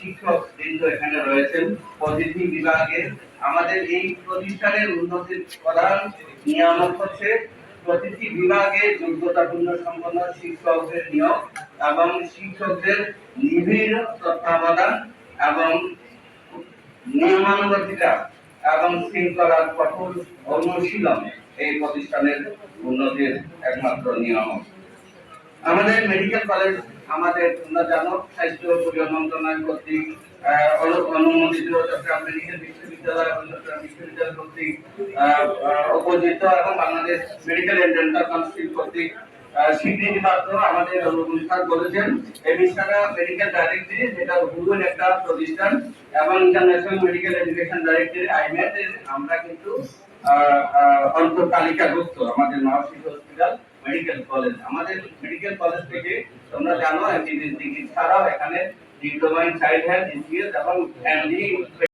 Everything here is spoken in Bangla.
শিক্ষক বৃন্দ এখানে রয়েছেন প্রতিটি বিভাগে। আমাদের এই প্রতিষ্ঠানের উন্নতির প্রধান নিয়ামক হচ্ছে প্রতিটি বিভাগে যোগ্যতাপূর্ণ সম্পন্ন শিক্ষকদের নিয়োগ এবং শিক্ষকদের নিবিড় তত্ত্বাবধান এবং নিয়মানুবর্তিতা এবং শৃঙ্খলার কঠোর অনুশীলন এই প্রতিষ্ঠানের উন্নতির একমাত্র নিয়ামক। আমাদের মেডিকেল কলেজ আমাদের তোমরা জানো স্বাস্থ্য ও পরিবার মন্ত্রণালয় কর্তৃক অনুমোদিত চট্টগ্রাম মেডিকেল বিশ্ববিদ্যালয় এবং চট্টগ্রাম বিশ্ববিদ্যালয় কর্তৃক এবং Bangladesh medical and dental council কর্তৃক আমাদের অনুষ্ঠান প্রতিষ্ঠান এবং ইন্টারন্যাশনাল মেডিকেল এডুকেশন আমরা কিন্তু হসপিটাল মেডিকেল কলেজ আমাদের মেডিকেল কলেজ থেকে তোমরা জানো ডিগ্রি ছাড়াও এখানে ডিপ্লোমা ইন চাইল্ড হেলথ ইনজিএস এবং ফ্যামিলি